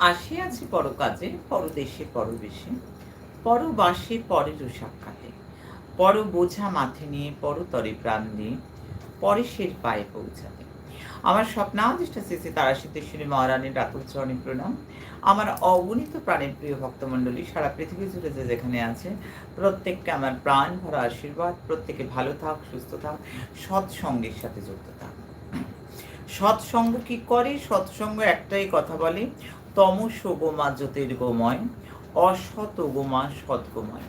আসিয়াছি পরকাজে, পরদেশে পরবেশে, পরবাসে পরের সাক্ষাতে পর বোঝা মাথে নিয়ে পরতরে প্রাণ দিয়ে পরেশের পায়ে পৌঁছাতে। আমার স্বপ্নাদিষ্টা শ্রী তারা সিদ্ধেশ্বরী মহারানীর রাতুল চরণে প্রণাম। আমার অগণিত প্রাণের প্রিয় ভক্তমণ্ডলী, সারা পৃথিবী জুড়ে যে যেখানে আছে, প্রত্যেককে আমার প্রাণ ভরা আশীর্বাদ, প্রত্যেকে ভালো থাক, সুস্থ থাক, সৎসঙ্গের সাথে যুক্ত থাক। সৎসঙ্গ কি করে? সৎসঙ্গ একটাই কথা বলে তমস গোমা জ্যোতির্গময় অসৎ গোমা সৎগময়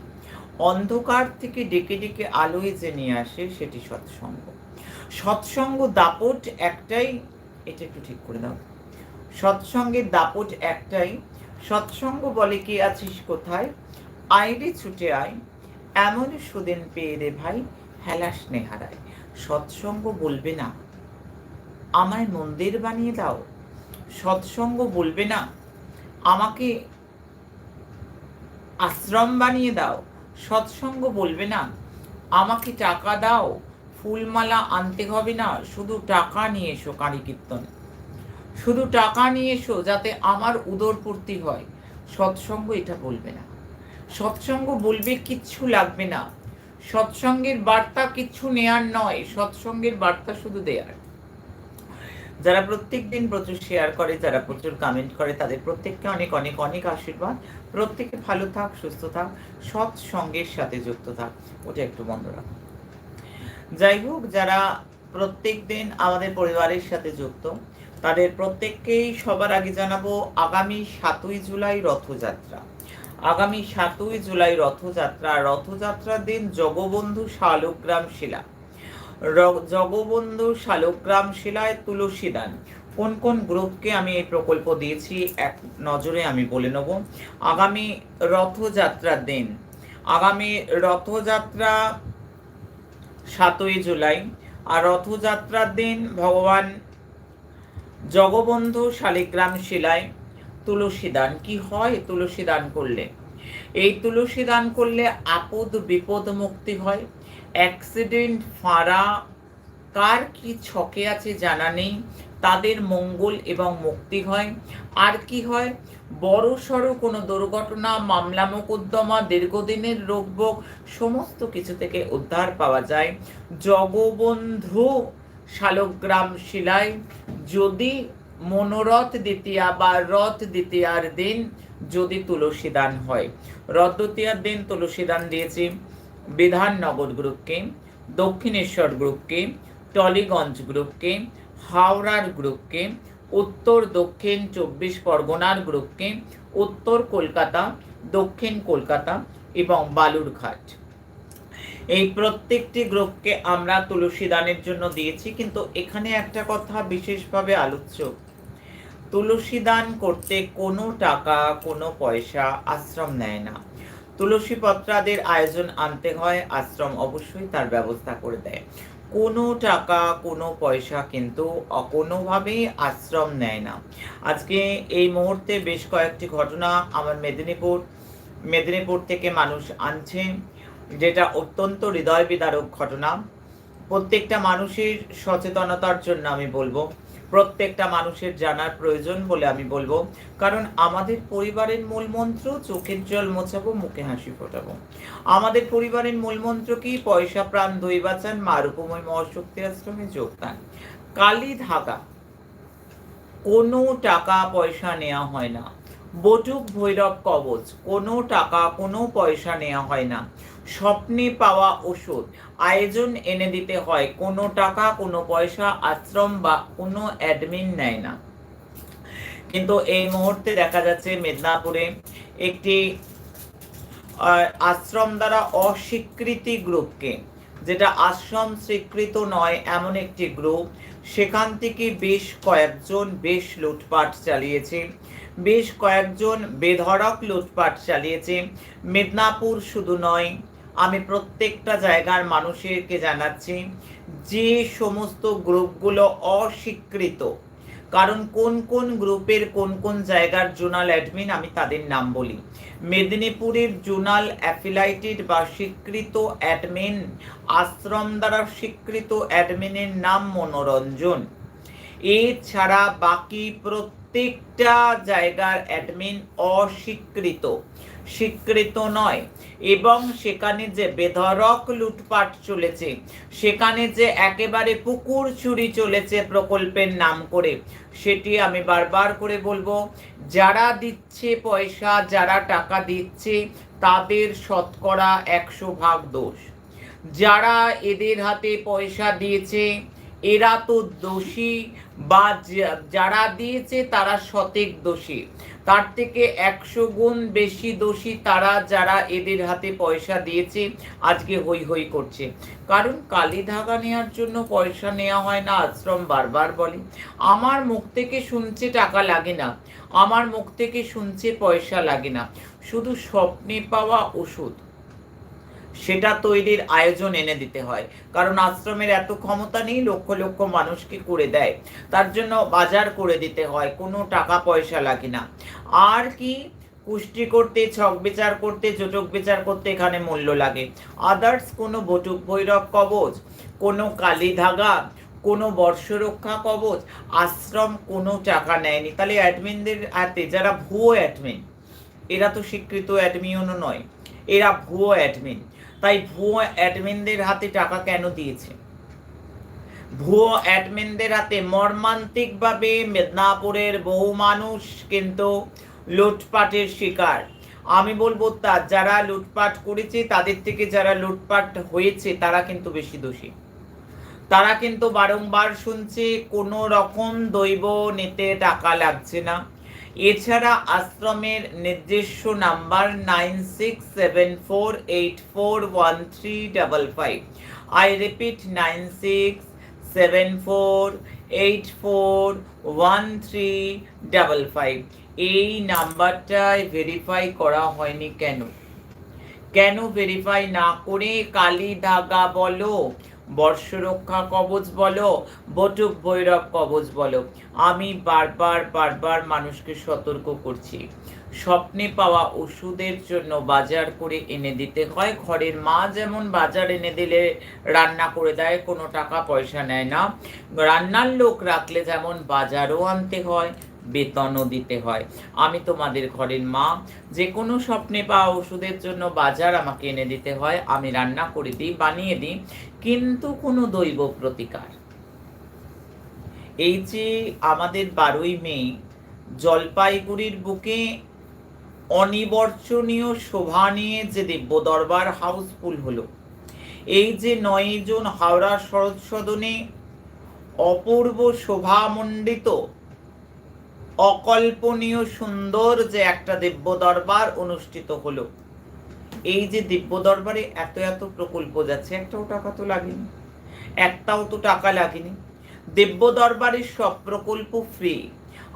অন্ধকার থেকে ডেকে ডেকে আলোয় যে নিয়ে আসে, সেটি সৎসঙ্গ। সৎসঙ্গ দাপট একটাই, এটা একটু ঠিক করে দাও। সৎসঙ্গের দাপট একটাই, সৎসঙ্গ বলে কি আছিস কোথায়? আইরে ছুটে আয়, এমন সুদিন পেয়ে রে ভাই হেলাস নেহারায় সৎসঙ্গ বলবে না, আমায় মন্দির বানিয়ে দাও। সৎসঙ্গ বলবে না। আমাকে আশ্রম বানিয়ে দাও, সৎসঙ্গ বলবে না। আমাকে টাকা দাও, ফুলমালা আনতে হবে না, শুধু টাকা নিয়ে এসো কালী কীর্তন শুধু টাকা নিয়ে এসো যাতে আমার উদরপূর্তি হয়। সৎসঙ্গ এটা বলবে না। সৎসঙ্গ বলবে কিচ্ছু লাগবে না। সৎসঙ্গের বার্তা কিচ্ছু নেয়ার নয়। সৎসঙ্গের বার্তা শুধু দেয়ার। যারা প্রত্যেক দিন প্রচুর শেয়ার করে, যারা প্রচুর কমেন্ট করে, তাদের প্রত্যেককে অনেক অনেক অনেক আশীর্বাদ। প্রত্যেকে ভালো থাক, সুস্থ থাক, সৎ সঙ্গের সাথে যুক্ত থাক। ওটা একটু বন্ধ রাখ। যাই হোক, যারা প্রত্যেক দিন আমাদের পরিবারের সাথে যুক্ত, তাদের প্রত্যেককেই সবার আগে জানাব, আগামী সাতই জুলাই রথযাত্রা। আগামী সাতই জুলাই রথযাত্রা, রথযাত্রার দিন জগবন্ধু শালগ্রাম শিলা। জগবন্ধু শালগ্রাম শিলায় তুলসী দান। কোন কোন গ্রুপকে আমি এই প্রকল্প দিয়েছি, এক নজরে আমি বলে নেব। আগামী রথযাত্রার দিন। আগামী রথযাত্রা সাতই জুলাই। আর রথযাত্রার দিন ভগবান জগবন্ধু শালিগ্রাম শিলায় তুলসী দান। কি হয় তুলসী দান করলে? এই তুলসী দান করলে আপদ বিপদ মুক্তি হয়। অ্যাক্সিডেন্ট ফাঁড়া, কার কি ছকে আছে জানা নেই, তাদের মঙ্গল এবং মুক্তি হয়। আর কি হয়? বড় সড়ো কোনো দুর্ঘটনা, মামলা, মোকদ্দমা, দীর্ঘদিনের রোগভোগ, সমস্ত কিছু থেকে উদ্ধার পাওয়া যায়। জগবন্ধু শালগ্রাম শিলায়, যদি মনোরথ দ্বিতীয়া বা রথ দ্বিতীয়ার দিন যদি তুলসী দান হয়। রথ দ্বিতীয়ার দিন তুলসী দান দিয়েছি। বিধাননগর গ্রুপকে দক্ষিণেশ্বর গ্রুপকে টলিগঞ্জ গ্রুপকে হাওড়ার গ্রুপকে উত্তর দক্ষিণ চব্বিশ পরগনার গ্রুপকে উত্তর কলকাতা, দক্ষিণ কলকাতা এবং বালুরঘাট। এই প্রত্যেকটি গ্রুপকে আমরা তুলসী দানের জন্য দিয়েছি, কিন্তু এখানে একটা কথা বিশেষভাবে আলোচ্য। তুলসী দান করতে কোনো টাকা, কোনো পয়সা আশ্রম নেয় না। তুলসী পত্রাদের আয়োজন আনতে হয়, আশ্রম অবশ্যই তার ব্যবস্থা করে দেয়। কোনো টাকা, কোনো পয়সা কিন্তু কোনোভাবেই আশ্রম নেয় না। আজকে এই মুহূর্তে বেশ কয়েকটি ঘটনা আমার মেদিনীপুর মেদিনীপুর থেকে মানুষ আনছে, যেটা অত্যন্ত হৃদয় বিদারক ঘটনা। প্রত্যেকটা মানুষের সচেতনতার জন্য আমি বলব প্রত্যেকটা মানুষের জানার প্রয়োজন বলে আমি বলব। কারণ আমাদের পরিবারের মূল মন্ত্র, চোখের জল মোছাবো, মুখে হাসি ফোটাবো। আমাদের পরিবারের মূল মন্ত্র কি? পয়সা, প্রাণ, দই বাঁচান মা রূপময় মহাশক্তি আশ্রমে যোগদান। কালী ধাগা। কোনো টাকা পয়সা নেওয়া হয় না। বটুক ভৈরব কবচ। কোনো টাকা, কোনো পয়সা নেওয়া হয় না। স্বপ্নে পাওয়া ওষুধ। আয়োজন এনে দিতে হয়। কোনো টাকা, কোনো পয়সা, আশ্রম বা কোনো অ্যাডমিন নেয় না। কিন্তু এই মুহূর্তে দেখা যাচ্ছে মেদিনীপুরে একটি আশ্রম দ্বারা অস্বীকৃতি গ্রুপকে, যেটা আশ্রম স্বীকৃত নয়, এমন একটি গ্রুপ। সেখান থেকে বেশ কয়েকজন বেশ লুটপাট চালিয়েছে। বেশ কয়েকজন বেধড়ক লুটপাট চালিয়েছে। মেদিনীপুর শুধু নয়, আমি প্রত্যেকটা জায়গার মানুষেরকে জানাচ্ছি, যে সমস্ত গ্রুপগুলো অস্বীকৃত। কারণ কোন কোন গ্রুপের কোন কোন জায়গার জোনাল অ্যাডমিন আমি তাদের নাম বলি। মেদিনীপুরের জোনাল অ্যাফিলাইটেড বা স্বীকৃত অ্যাডমিন, আশ্রম দ্বারা স্বীকৃত অ্যাডমিনের নাম মনোরঞ্জন। এছাড়া বাকি প্রত্যেক প্রত্যেকটা জায়গার অ্যাডমিন অস্বীকৃত। স্বীকৃত নয়। এবং সেখানে যে বেধরক লুটপাট চলেছে, সেখানে যে একেবারে পুকুর চুরি চলেছে প্রকল্পের নাম করে, সেটি আমি বারবার করে বলব, যারা দিচ্ছে পয়সা, যারা টাকা দিচ্ছে, তাদের শতকরা একশো ভাগ দোষ। যারা এদের হাতে পয়সা দিয়েছে এরা তো দোষী বা যারা দিয়েছে তারা সতেক দোষী। তার থেকে একশো গুণ বেশি দোষী তারা যারা এদের হাতে পয়সা দিয়েছে, আজকে হই হই করছে। কারণ কালী ধাগা নেওয়ার জন্য পয়সা নেওয়া হয় না, আশ্রম বারবার বলে। আমার মুখ থেকে শুনছে টাকা লাগে না, আমার মুখ থেকে শুনছে পয়সা লাগে না। শুধু স্বপ্নে পাওয়া ওষুধ। সেটা তৈরির আয়োজন এনে দিতে হয়। কারণ আশ্রমের এত ক্ষমতা নেই, লক্ষ লক্ষ মানুষকে করে দেয়। তার জন্য বাজার করে দিতে হয়, কোনো টাকা পয়সা লাগে না। আর কি? পুষ্টি করতে, ছক বিচার করতে, যোজক বিচার করতে এখানে মূল্য লাগে। আদার্স কোনো বটুক ভৈরব কবচ, কোনো কালী ধাগা, কোনো বর্ষরক্ষা কবচ, আশ্রম কোনো টাকা নেয়নি। তাহলে অ্যাডমিনদের হাতে, যারা ভুয়ো অ্যাডমিন এরা তো স্বীকৃত অ্যাডমিনও নয়, এরা ভুয়ো অ্যাডমিন তাই ভুয়ো অ্যাডমিনদের হাতে টাকা কেন দিয়েছে? ভুয়ো অ্যাডমিনদের হাতে মর্মান্তিকভাবে মেদিনীপুরের বহু মানুষ কিন্তু লুটপাটের শিকার। আমি বলব তা, যারা লুটপাট করেছে, তাদের থেকে যারা লুটপাট হয়েছে, তারা কিন্তু বেশি দোষী। তারা কিন্তু বারংবার শুনছে, কোনো রকম দৈব নিতে টাকা লাগছে না। এছাড়া আশ্রমের নিজস্ব number nine six seven four eight four one three five. I repeat nine six seven four eight four one three double five. এই নাম্বারটায় ভেরিফাই করা হয়নি কেন? কেন ভেরিফাই না করে কালি ধাগা বলো? বর্ষরক্ষা কবচ বলো, বটুক ভৈরব কবচ বলো। আমি বারবার বারবার মানুষকে সতর্ক করছি। স্বপ্নে পাওয়া ওষুধের জন্য বাজার করে এনে দিতে হয়। ঘরের মা যেমন বাজার এনে দিলে রান্না করে দেয়, কোনো টাকা পয়সা নেয় না। রান্নার লোক রাখলে যেমন বাজারও আনতে হয়। বেতনও দিতে হয়। আমি তোমাদের ঘরের মা। যে কোনো স্বপ্নে পাওয়া ওষুধের জন্য বাজার আমাকে এনে দিতে হয়। আমি রান্না করে দিই, বানিয়ে দিই, কিন্তু কোনো দৈব প্রতিকার। এই যে আমাদের বারোই মে, জলপাইগুড়ির বুকে অনিবর্চনীয় শোভা নিয়ে যে দিব্য দরবার হাউসফুল হলো, এই যে নয় জন হাওড়া শরৎ সদনে অপূর্ব শোভামণ্ডিত অকল্পনীয় সুন্দর যে একটা দিব্য দরবার অনুষ্ঠিত হলো। এই যে দিব্য দরবারে এত এত প্রকল্প যাচ্ছে, একটাও টাকা তো লাগেনি। একটাও তো টাকা লাগেনি। দিব্য দরবারের সব প্রকল্প ফ্রি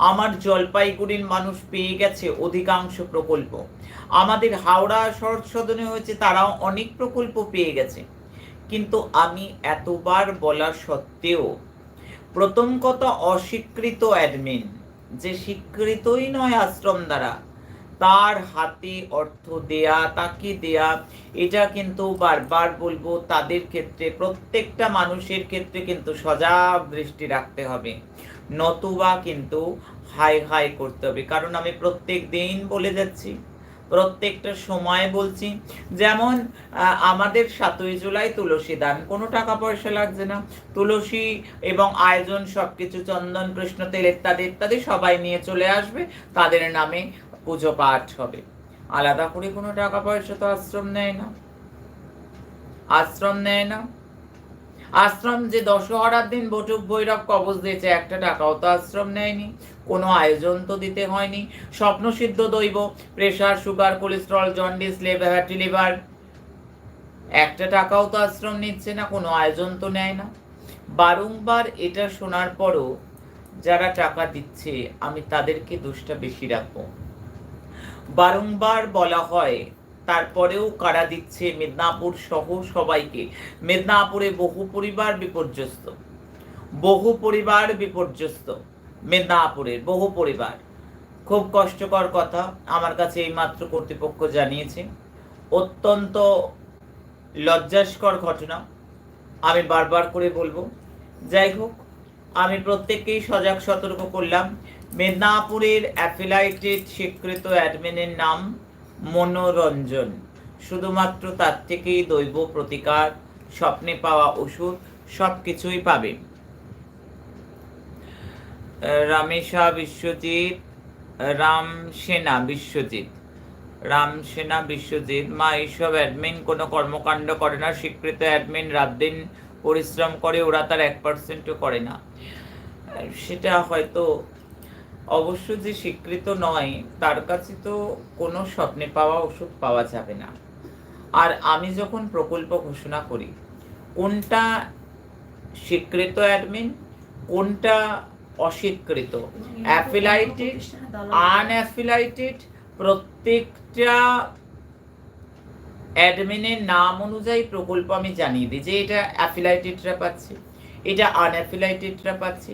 আমার জলপাইগুড়ির মানুষ পেয়ে গেছে অধিকাংশ প্রকল্প। আমাদের হাওড়া শরৎ সদনে হয়েছে, তারাও অনেক প্রকল্প পেয়ে গেছে। কিন্তু আমি এতবার বলা সত্ত্বেও প্রথম কথা অস্বীকৃত অ্যাডমিন যে স্বীকৃতই নয় আশ্রম দ্বারা, তার হাতে অর্থ দেয়া, তাকে দেয়া, এটা কিন্তু বারবার বলব, তাদের ক্ষেত্রে, প্রত্যেকটা মানুষের ক্ষেত্রে কিন্তু সজাগ দৃষ্টি রাখতে হবে। নতুবা কিন্তু হাই হাই করতে হবে। কারণ আমি প্রত্যেক দিন বলে যাচ্ছি প্রত্যেকটা সময় বলছি, যেমন আমাদের সাতই জুলাই তুলসী দান। কোনো টাকা পয়সা লাগছে না। তুলসী এবং আয়োজন সবকিছু, চন্দন, কৃষ্ণ, তেল ইত্যাদি ইত্যাদি সবাই নিয়ে চলে আসবে। তাদের নামে পুজো পাঠ হবে। আলাদা করে কোনো টাকা পয়সা তো আশ্রম নেয় না। আশ্রম নেয় না। আশ্রম যে দশহরার দিন বটুক ভৈরব কবচ দিয়েছে, একটা টাকাও তো আশ্রম নেয়নি, কোনো আয়োজন তো দিতে হয়নি। স্বপ্নসিদ্ধ দৈব, pressure, sugar, cholesterol, jaundice liver fatty liver একটা টাকাও তো আশ্রম নিচ্ছে না, কোনো আয়োজন তো নেয় না। বারংবার এটা শোনার পরও যারা টাকা দিচ্ছে, আমি তাদেরকে দোষটা বেশি রাখব। বারংবার বলা হয় তারপরেও কারা দিচ্ছে মেদিনীপুর সহ সবাইকে? মেদিনীপুরে বহু পরিবার বিপর্যস্ত। বহু পরিবার বিপর্যস্ত মেদিনীপুরের, বহু পরিবার। খুব কষ্টকর কথা, আমার কাছে এইমাত্র কর্তৃপক্ষ জানিয়েছে। অত্যন্ত লজ্জাস্কর ঘটনা, আমি বারবার করে বলব। যাই হোক, আমি প্রত্যেককেই সজাগ সতর্ক করলাম। মেদিনীপুরের অ্যাফিলাইটেড স্বীকৃত অ্যাডমিনের নাম মনোরঞ্জন। শুধুমাত্র তার থেকেই দৈব প্রতিকার, স্বপ্নে পাওয়া ওষুধ সব কিছুই পাবে। রামেশা বিশ্বজিৎ রাম সেনা বিশ্বজিৎ। রাম সেনা বিশ্বজিৎ, মা এইসব অ্যাডমিন কোনো কর্মকাণ্ড করে না। স্বীকৃত অ্যাডমিন রাত দিন পরিশ্রম করে, ওরা তার এক পার্সেন্টও করে না। সেটা হয়তো অবশ্য যে স্বীকৃত নয়, তার কাছে তো কোনো স্বপ্নে পাওয়া ওষুধ পাওয়া যাবে না। আর আমি যখন প্রকল্প ঘোষণা করি, কোনটা স্বীকৃত অ্যাডমিন, কোনটা অস্বীকৃত? অ্যাফিলাইটেড, আনঅ্যাফিলাইটেড, প্রত্যেকটা অ্যাডমিনের নাম অনুযায়ী প্রকল্প আমি জানিয়ে দিই যে এটা অ্যাফিলাইটেডরা পাচ্ছে। এটা আনঅ্যাফিলাইটেডরা পাচ্ছে।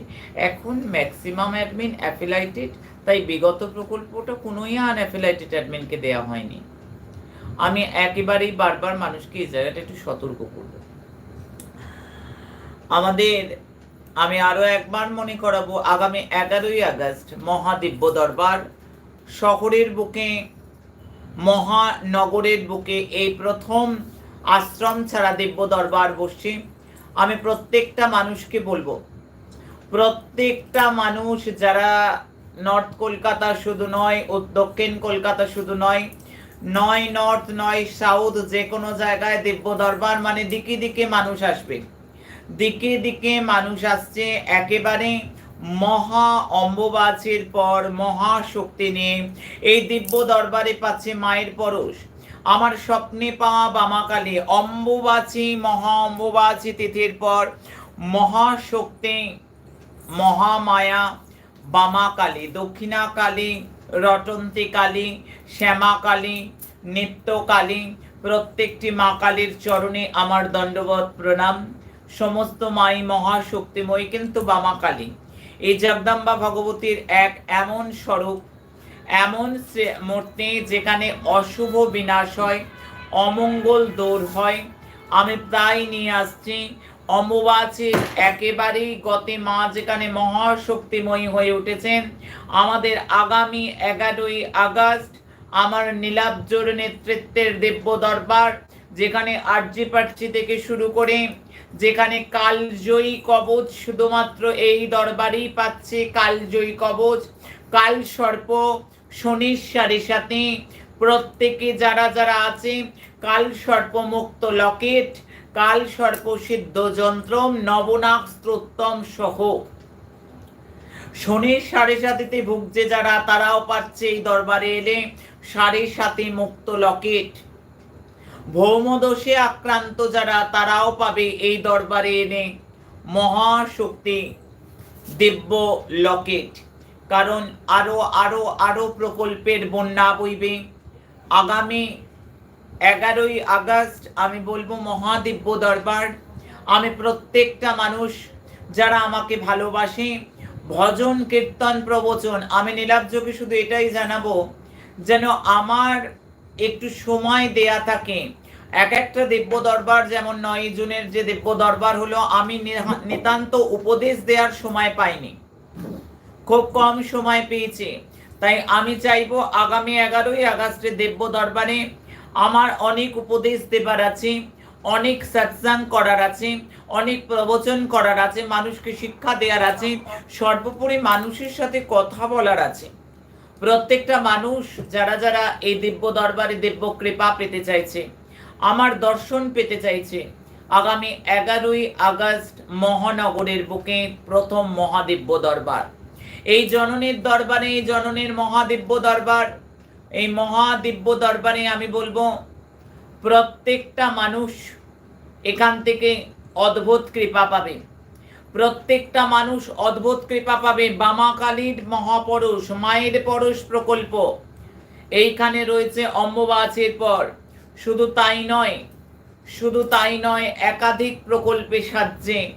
এখন ম্যাক্সিমাম অ্যাডমিন অ্যাফিলাইটেড তাই বিগত প্রকল্পটা কোনোই আনঅ্যাফিলাইটেড অ্যাডমিনকে দেওয়া হয়নি। আমি একেবারেই বারবার মানুষকে এই জায়গাটা একটু সতর্ক করব। আমাদের, আমি আরও একবার মনে করাবো, আগামী এগারোই আগস্ট মহাদিব্য দরবার, শহরের বুকে, মহানগরের বুকে এই প্রথম আশ্রম ছাড়া দিব্য দরবার বসছে। আমি প্রত্যেকটা মানুষকে বলব, প্রত্যেকটা মানুষ যারা নর্থ কলকাতা শুধু নয়, ও দক্ষিণ কলকাতা শুধু নয় নয় নর্থ নয় সাউথ যে কোনো জায়গায় দিব্য দরবার মানে দিকে দিকে মানুষ আসবে। দিকে দিকে মানুষ আসছে একেবারে মহা অম্বুবাচীর পর, মহা শক্তি নিয়ে। এই দিব্য দরবারে পাচ্ছে মায়ের পরশ। আমার স্বপ্নে পাওয়া বামাকালী অম্বুবাচী, মহা অম্বুবাচী তিথির পর মহাশক্তি, মহামায়া বামাকালী দক্ষিণা কালী রটন্তী কালী শ্যামা কালী নিত্য কালী প্রত্যেকটি মা কালীর চরণে আমার দণ্ডবত প্রণাম। সমস্ত মাই মহাশক্তিময়ী কিন্তু বামা কালী এই জগদম্বা ভগবতীর এক এমন স্বরূপ এমন মূর্তি যেখানে অশুভ বিনাশ হয়, অমঙ্গল দূর হয়। আমি প্রায় নিয়ে আসছি। অম্বুবাচীর একেবারেই গতে মা যেখানে মহাশক্তিময়ী হয়ে উঠেছেন। আমাদের আগামী এগারোই আগস্ট আমার নীলাব্জোর নেতৃত্বের দিব্য দরবার, যেখানে আর্জি প্রার্থী থেকে শুরু করে, যেখানে কালজয়ী কবচ শুধুমাত্র এই দরবারেই পাচ্ছে কালজয়ী কবচ। কাল সর্প শনির সারি সাথে প্রত্যেকে যারা যারা আছে, কাল সর্প মুক্ত লকেট, কাল সর্প সিদ্ধ যন্ত্র নবনাক স্ত্রোত্তম সহ। শনির সাড়ে সাথেতে ভুগছে যারা, তারাও পাচ্ছে এই দরবারে এলে সাড়ে সাথে মুক্ত লকেট। ভৌমদোষে আক্রান্ত যারা, তারাও পাবে এই দরবারে এনে মহাশক্তি দিব্য লকেট। কারণ আরও আরও আরও প্রকল্পের বন্যা বইবে। আগামী এগারোই আগস্ট আমি বলব মহাদিব্য দরবার। আমি প্রত্যেকটা মানুষ যারা আমাকে ভালোবাসে, ভজন, কীর্তন, প্রবচন, আমি নীলাব্জকে শুধু এটাই জানাব যেন আমার একটু সময় দেয়া থাকে। এক একটা দিব্য দরবার যেমন নয় জুনের যে দিব্য দরবার হলো, আমি নিতান্ত উপদেশ দেওয়ার সময় পাইনি। খুব কম সময় পেয়েছি। তাই আমি চাইব আগামী এগারোই আগস্টে দিব্য দরবারে আমার অনেক উপদেশ দেবার আছে, অনেক সৎসাং করার আছে, অনেক প্রবচন করার আছে, মানুষকে শিক্ষা দেওয়ার আছে, সর্বোপরি মানুষের সাথে কথা বলার আছে। প্রত্যেকটা মানুষ যারা যারা এই দিব্য দরবারে দিব্য কৃপা পেতে চাইছে, আমার দর্শন পেতে চাইছে, আগামী এগারোই আগস্ট মহানগরের বুকে প্রথম মহাদিব্য দরবার। এই জননের দরবারে, এই জননের মহাদিব্য দরবার, এই মহাদিব্য দরবারে আমি বলব, প্রত্যেকটা মানুষ এখান থেকে অদ্ভুত কৃপা পাবে। প্রত্যেকটা মানুষ অদ্ভুত কৃপা পাবে। বামাকালীর মহাপরশ মায়ের পরশ প্রকল্প। এইখানে রয়েছে অম্বুবাচীর পর। শুধু তাই নয়, শুধু তাই নয়, একাধিক প্রকল্পে সাহায্যে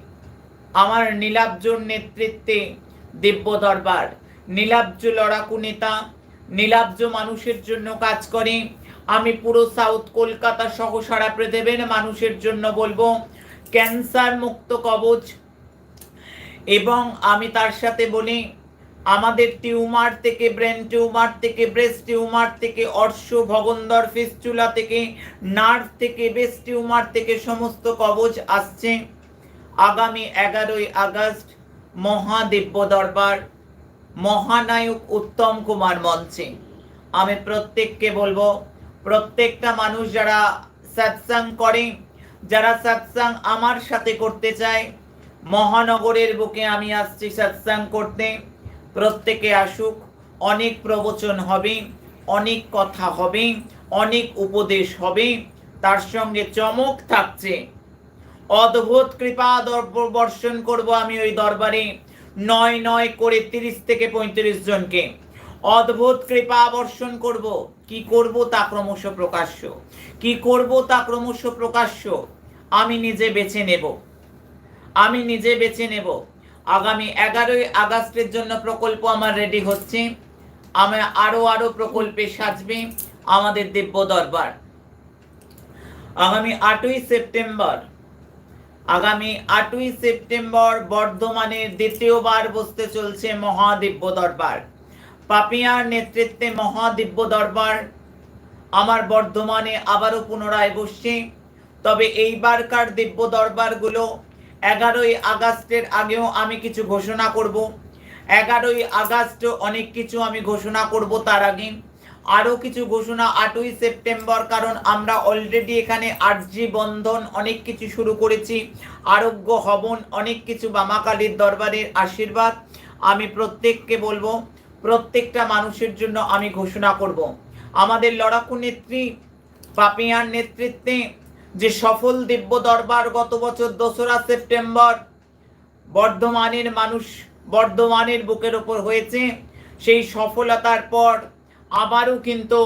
আমার নীলাব্জর নেতৃত্বে দিব্য দরবার নীলাব্জ লড়াকু নেতা, নীলাব্জ মানুষের জন্য কাজ করে। আমি পুরো সাউথ কলকাতা সহ সারা পৃথিবীর মানুষের জন্য বলব, ক্যান্সার মুক্ত কবচ। এবং আমি তার সাথে বলি, আমাদের টিউমার থেকে, ব্রেন টিউমার থেকে, ব্রেস্ট টিউমার থেকে, অর্শ, ভগন্দর, ফিস্টুলা থেকে, নার্ভ থেকে বেস্ট টিউমার থেকে সমস্ত কবচ আসছে। আগামী এগারোই আগস্ট মহাদিব্য দরবার মহানায়ক উত্তম কুমার মঞ্চে। আমি প্রত্যেককে বলব, প্রত্যেকটা মানুষ যারা সৎসাং করে, যারা সৎসাং আমার সাথে করতে চায়, মহানগরের বুকে আমি আসছি সৎসাং করতে। প্রত্যেকে আসুক, অনেক প্রবচন হবে, অনেক কথা হবে, অনেক উপদেশ হবে, তার সঙ্গে চমক থাকছে। অদ্ভুত কৃপা বর্ষণ করব আমি ওই দরবারে। নয় নয় করে তিরিশ থেকে পঁয়ত্রিশ জনকে। অদ্ভুত কৃপা বর্ষণ করব। কি করব তা ক্রমশ প্রকাশ্য। কি করব তা ক্রমশ প্রকাশ্য। আমি নিজে বেছে নেব। আমি নিজে বেছে নেব। আগামী এগারোই আগস্টের জন্য প্রকল্প আমার রেডি হচ্ছে। আমি আরও আরও প্রকল্পে সাজবে আমাদের দিব্য দরবার। আগামী আটই সেপ্টেম্বর আগামী আটই সেপ্টেম্বর বর্ধমানের দ্বিতীয়বার বসতে চলছে মহাদিব্য দরবার। পাপিয়ার নেতৃত্বে মহাদিব্য দরবার। আমার বর্ধমানে আবারও পুনরায় বসছে। তবে এইবারকার দিব্য দরবারগুলো এগারোই আগস্টের আগেও আমি কিছু ঘোষণা করব। এগারোই আগস্ট অনেক কিছু আমি ঘোষণা করব তার আগে। আরও কিছু ঘোষণা আটই সেপ্টেম্বর, কারণ আমরা অলরেডি এখানে আরজি বন্ধন অনেক কিছু শুরু করেছি, আরোগ্য হবন অনেক কিছু বামাকালীর দরবারের আশীর্বাদ। আমি প্রত্যেককে বলব, প্রত্যেকটা মানুষের জন্য আমি ঘোষণা করব। আমাদের লড়াকু নেত্রী পাপিয়ার নেতৃত্বে যে সফল দিব্য দরবার গত বছর দোসরা সেপ্টেম্বর বর্ধমানের মানুষ, বর্ধমানের বুকের ওপর হয়েছে, সেই সফলতার পর আবারও কিন্তু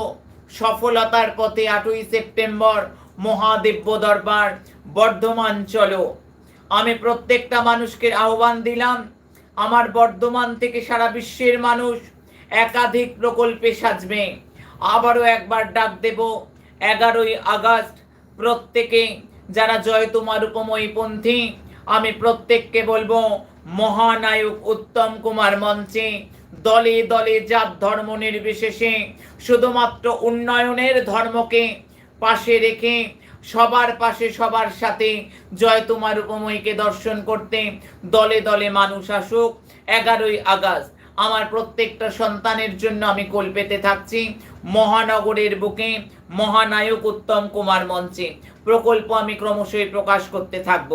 সফলতার পথে আটই সেপ্টেম্বর মহাদিব্য দরবার বর্ধমান চলো। আমি প্রত্যেকটা মানুষকে আহ্বান দিলাম, আমার বর্ধমান থেকে সারা বিশ্বের মানুষ একাধিক প্রকল্পে সাজবে। আবারও একবার ডাক দেব, এগারোই আগস্ট প্রত্যেকে যারা জয় তোমার উপময়ী পন্থী, আমি প্রত্যেককে বলব, মহানায়ক উত্তম কুমার মঞ্চে দলে দলে জাত ধর্ম নির্বিশেষে শুধুমাত্র উন্নয়নের ধর্মকে পাশে রেখে সবার পাশে সবার সাথে জয় তোমার উপময়ীকে দর্শন করতে দলে দলে মানুষ আসুক। এগারোই আগস্ট, আমার প্রত্যেকটা সন্তানের জন্য আমি কোল পেতে থাকছি মহানগরের বুকে মহানায়ক উত্তম কুমার মঞ্চে। প্রকল্প আমি ক্রমশই প্রকাশ করতে থাকব।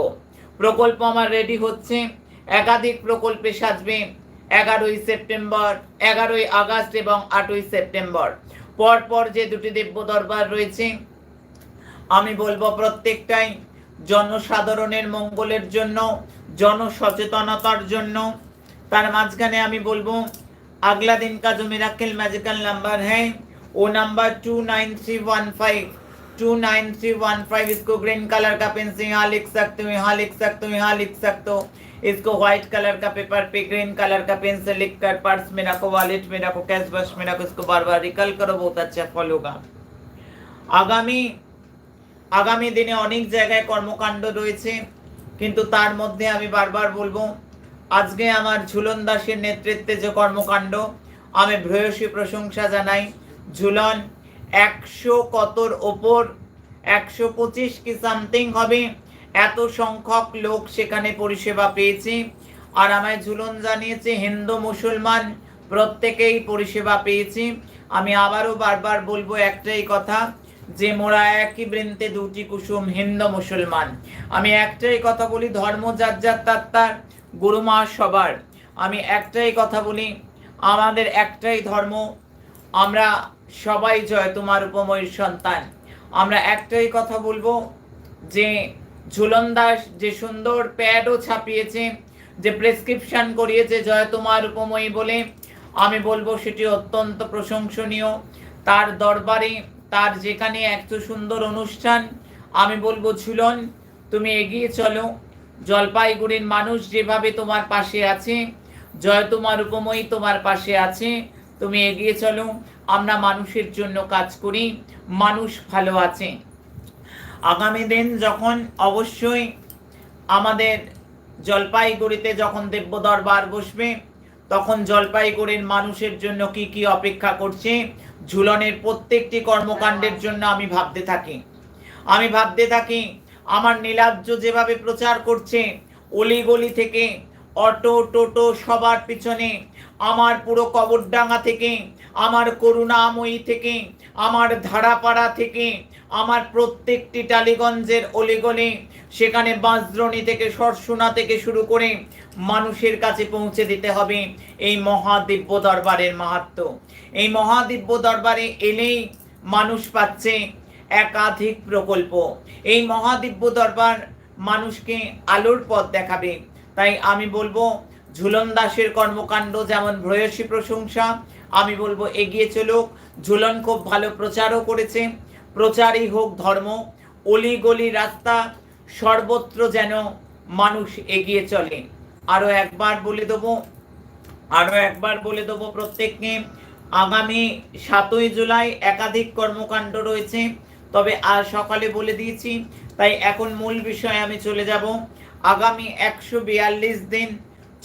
প্রকল্প আমার রেডি হচ্ছে। একাধিক প্রকল্পে সাজবে। এগারোই সেপ্টেম্বর, এগারোই আগস্ট এবং আটই সেপ্টেম্বর। পরপর যে দুটি দিব্য দরবার রয়েছে, আমি বলব প্রত্যেকটাই জনসাধারণের মঙ্গলের জন্য, জনসচেতনতার জন্য। তার মাঝখানে আমি বলব আগলা দিন কাজ মিরাকেল ম্যাজিক্যাল নাম্বার হ্যাঁ ও number two nine three one five 29315 इसको ग्रीन कलर का पेंसिल यहाँ लिख सकते हो यहाँ लिख सकते हो यहाँ लिख सकते हो इसको व्हाइट कलर का पेपर पे ग्रीन कलर का पेंसिल लिख कर पर्स में रखो वॉलेट में रखो कैश बॉक्स में रखो इसको बार बार रिकल करो बहुत अच्छा फल होगा আগামী আগামী দিনে অনেক জায়গায় কর্মকাণ্ড রয়েছে কিন্তু তার মধ্যে আমি বারবার বলব আজকে আমার ঝুলন দাসের নেতৃত্বে যে কর্মকাণ্ড আমি ভ্রয়সী প্রশংসা জানাই ঝুলন একশো কতর ওপর? একশো পঁচিশ কি সামথিং হবে? এত সংখ্যক লোক সেখানে পরিষেবা পেয়েছে। আর আমায় ঝুলন জানিয়েছে, হিন্দু মুসলমান প্রত্যেকেই পরিষেবা পেয়েছি। আমি আবারও বারবার বলব একটাই কথা, যে মোরা একই বৃন্তে দুটি কুসুম হিন্দু মুসলমান। আমি একটাই কথা বলি, ধর্ম যার যার তার তার গুরুমা সবার। আমি একটাই কথা বলি, আমাদের একটাই ধর্ম, আমরা সবাই জয় তোমার উপময়ের সন্তান। আমরা একটাই কথা বলব, যে ঝুলন দাস যে সুন্দর প্যাডও ছাপিয়েছে, যে প্রেসক্রিপশন করিয়েছে জয় তোমার উপময়ী বলে, আমি বলব সেটি অত্যন্ত প্রশংসনীয়। তার দরবারে, তার যেখানে এত সুন্দর অনুষ্ঠান, আমি বলব ঝুলন, তুমি এগিয়ে চলো। জলপাইগুড়ির মানুষ যেভাবে তোমার পাশে আছে, জয় তোমার উপময়ী তোমার পাশে আছে, তুমি এগিয়ে চলো। আমরা মানুষের জন্য কাজ করি, মানুষ ভালো আছে। আগামী দিন যখন অবশ্যই আমাদের জলপাইগুড়িতে যখন দিব্য দরবার বসবে, তখন জলপাইগুড়ির মানুষের জন্য কি কি অপেক্ষা করছে, ঝুলনের প্রত্যেকটি কর্মকাণ্ডের জন্য আমি ভাবতে থাকি। আমি ভাবতে থাকি, আমার নীলাব্জ যেভাবে প্রচার করছে, অলিগলি থেকে অটো, টোটো সবার পিছনে। আমার পুরো কবরডাঙ্গা থেকে, আমার করুণাময়ী থেকে, আমার ধারাপাড়া থেকে, আমার প্রত্যেকটি টালিগঞ্জের অলিগলি, সেখানে বাঁশদ্রণী থেকে, সরসুনা থেকে শুরু করে মানুষের কাছে পৌঁছে দিতে হবে এই মহাদিব্য দরবারের মাহাত্ম। এই মহাদিব্য দরবারে এলেই মানুষ পাচ্ছে একাধিক প্রকল্প। এই মহাদিব্য দরবার মানুষকে আলোর পথ দেখাবে। তাই আমি বলব, ঝুলন দাসের কর্মকাণ্ড যেমন ভ্রয়সী প্রশংসা, আমি বলব এগিয়ে চলুক। ঝুলন খুব ভালো প্রচারও করেছে। প্রচারই হোক ধর্ম, অলি গলি রাস্তা, সর্বত্র যেন মানুষ এগিয়ে চলে। আরও একবার বলে দেবো, আরও একবার বলে দেবো প্রত্যেককে, আগামী সাতই জুলাই একাধিক কর্মকাণ্ড রয়েছে। তবে আর সকালে বলে দিয়েছি, তাই এখন মূল বিষয়ে আমি চলে যাব। আগামী একশো বিয়াল্লিশ দিন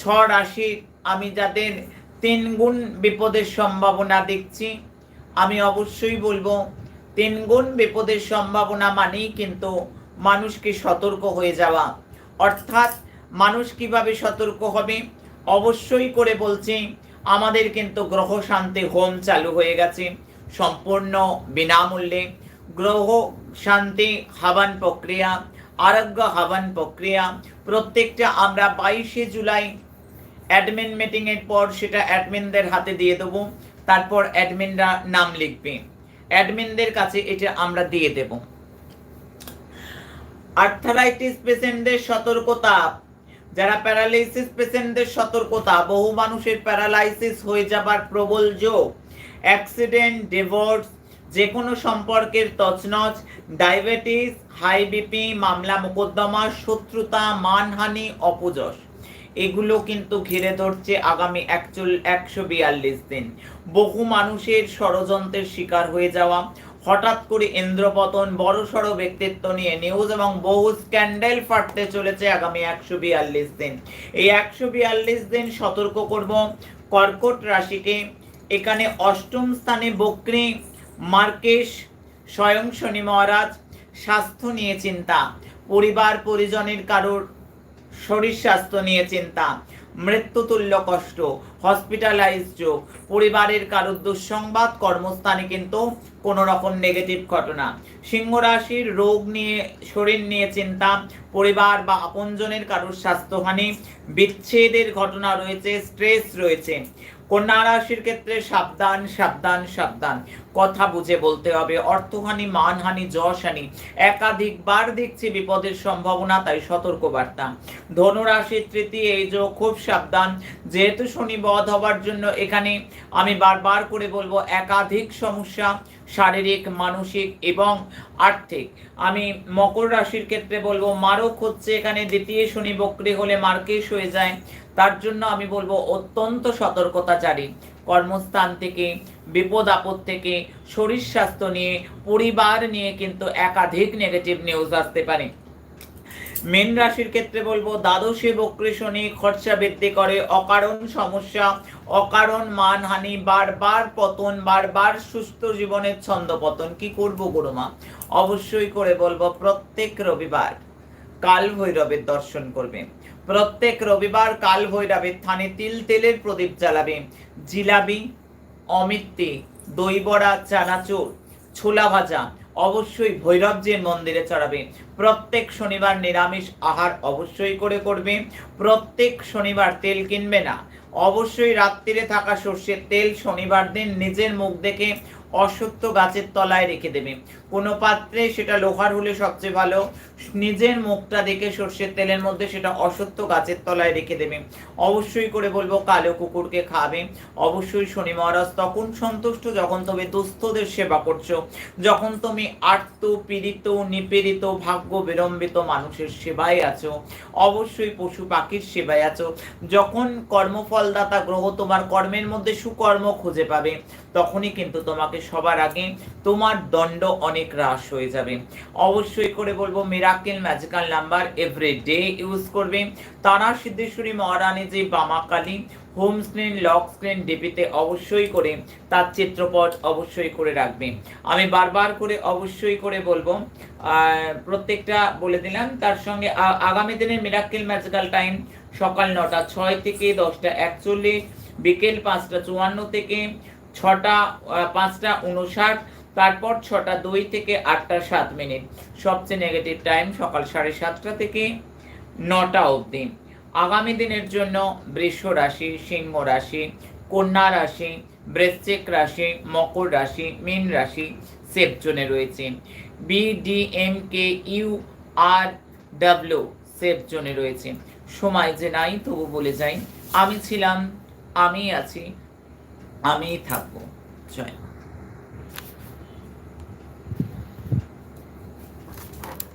ছ রাশি, আমি যাদের তিন গুণ বিপদের সম্ভাবনা দেখছি, আমি অবশ্যই বলব তিন গুণ বিপদের সম্ভাবনা মানেই কিন্তু মানুষকে সতর্ক হয়ে যাওয়া। অর্থাৎ মানুষ কীভাবে সতর্ক হবে, অবশ্যই করে বলছি, আমাদের কিন্তু গ্রহ শান্তি হোম চালু হয়ে গেছে। সম্পূর্ণ বিনামূল্যে। গ্রহ শান্তি, হাবান প্রক্রিয়া আরোগ্য হাবান প্রক্রিয়া। প্রত্যেকটা আমরা বাইশে জুলাই অ্যাডমিন মিটিংয়ের পর সেটা অ্যাডমিনদের হাতে দিয়ে দেবো। তারপর অ্যাডমিনরা নাম লিখবে। অ্যাডমিনদের কাছে এটা আমরা দিয়ে দেব। আর্থারাইটিস পেশেন্টদের সতর্কতা। যারা প্যারালাইসিস পেশেন্টদের সতর্কতা, বহু মানুষের প্যারালাইসিস হয়ে যাবার প্রবল যোগ। অ্যাক্সিডেন্ট ডিভোর্স যে কোনো সম্পর্কের তছনছ ডায়াবেটিস হাই বিপি মামলা মোকদ্দমা, শত্রুতা, মানহানি, অপযশ। এগুলো কিন্তু ঘিরে ধরছে আগামী একচল, একশো বিয়াল্লিশ দিন। বহু মানুষের ষড়যন্ত্রের শিকার হয়ে যাওয়া। হঠাৎ করে ইন্দ্রপতন বড় সড়ো ব্যক্তিত্ব নিয়ে নিউজ এবং বহু স্ক্যান্ডেল ফাটতে চলেছে আগামী একশো বিয়াল্লিশ দিন। এই একশো বিয়াল্লিশ দিন সতর্ক করব। কর্কট রাশিকে। এখানে অষ্টম স্থানে বক্রি মার্কেশ স্বয়ং শনি মহারাজ স্বাস্থ্য নিয়ে চিন্তা, পরিবার পরিজনের কারোর শরীর স্বাস্থ্য নিয়ে চিন্তা মৃত্যুতুল্য কষ্ট হসপিটালাইজ যোগ, পরিবারের কারোর দুঃসংবাদ, কর্মস্থানে কিন্তু কোনো রকম নেগেটিভ ঘটনা। সিংহ রাশির রোগ নিয়ে, শরীর নিয়ে চিন্তা, পরিবার বা আপনজনের কারোর স্বাস্থ্যহানি, বিচ্ছেদের ঘটনা রয়েছে স্ট্রেস রয়েছে। কন্যা রাশির ক্ষেত্রে সাবধান সাবধান সাবধান। কথা বুঝে বলতে হবে, অর্থহানি, মানহানি, যশহানি। একাধিকবার দেখছি বিপদের সম্ভাবনা, তাই সতর্ক বার্তা ধনুরাশির তৃতীয়, এই যে খুব সাবধান। যেহেতু শনি বধ হওয়ার জন্য এখানে আমি বারবার করে বলব, একাধিক সমস্যা, শারীরিক, মানসিক এবং আর্থিক। আমি মকর রাশির ক্ষেত্রে বলব, মারক হচ্ছে এখানে দ্বিতীয় শনি বক্রি হলে মার্কেশ হয়ে যায়। তার জন্য আমি বলব, অত্যন্ত সতর্কতাচারী। কর্মস্থান থেকে, বিপদ আপদ থেকে, শরীর স্বাস্থ্য নিয়ে, পরিবার নিয়ে কিন্তু একাধিক নেগেটিভ নিউজ আসতে পারে। মেন রাশির ক্ষেত্রে বলব, দ্বাদশে বক্রী শনি খরচা বৃদ্ধি করে, অকারণ সমস্যা, অকারণ মানহানি, বারবার পতন, বারবার সুস্থ জীবনের ছন্দ পতন। কি করব গুরুমা অবশ্যই করে বলব, প্রত্যেক রবিবার কাল ভৈরবের দর্শন করবে। প্রত্যেক রবিবার কাল ভৈরবের থানে তিল তেলের প্রদীপ জ্বালাবে। জিলাবি অমিত্তি, দই বড়া, চানাচুর, ছোলা ভাজা অবশ্যই ভৈরবজির মন্দিরে চড়াবে। প্রত্যেক শনিবার নিরামিষ আহার অবশ্যই করে করবে। প্রত্যেক শনিবার তেল কিনবে না। অবশ্যই রাত্রিরে থাকা সর্ষের তেল শনিবার দিন নিজের মুখ দেখে অসত্য গাছের তলায় রেখে দেবে। কোনো পাত্রে সেটা লোহার হলে সবচেয়ে ভালো। নিজের মুখটা দেখে সর্ষের তেলের মধ্যে সেটা অসত্য গাছের তলায় রেখে দেবে। অবশ্যই করে বলব, কালো কুকুরকে খাবে। অবশ্যই শনি মহারাজ, তখন সন্তুষ্ট যখন তুমি দুস্থদের সেবা করছ। যখন তুমি আর্ত, পীড়িত, নিপীড়িত, ভাগ্য বিলম্বিত মানুষের সেবায় আছো। অবশ্যই পশু পাখির সেবায় আছো। যখন কর্মফলদাতা গ্রহ তোমার কর্মের মধ্যে সুকর্ম খুঁজে পাবে তখনই কিন্তু তোমাকে সবার আগে তোমার দণ্ড অনেক হ্রাস হয়ে যাবে। অবশ্যই করে বলব miracle magical number every day use করবে। তারা সিদ্ধেশ্বরী মহারানী যে Bamakali home screen lock screen ডিপিতে অবশ্যই করে তার চিত্রপট অবশ্যই করে রাখবে। আমি বারবার করে অবশ্যই করে বলব প্রত্যেকটা বলে দিলাম, তার সঙ্গে আগামী দিনের মিরাক্কেল ম্যাজিক্যাল টাইম সকাল নটা ছয় থেকে দশটা একচল্লিশ, বিকেল পাঁচটা চুয়ান্ন থেকে ছটা পাঁচটা উনষাট, তারপর ছটা দুই থেকে আটটা সাত মিনিট। সবচেয়ে নেগেটিভ টাইম সকাল সাড়ে সাতটা থেকে নটা অবধি। আগামী দিনের জন্য বৃষ রাশি, সিংহ রাশি, কন্যা রাশি, বৃশ্চিক রাশি, মকর রাশি, মীন রাশি সেফ জোনে রয়েছে। B D M K U R W safe জোনে রয়েছে। সময় যে নাই, তবু বলে যাই, আমি ছিলাম, আমি আছি আমিই থাকব জয়।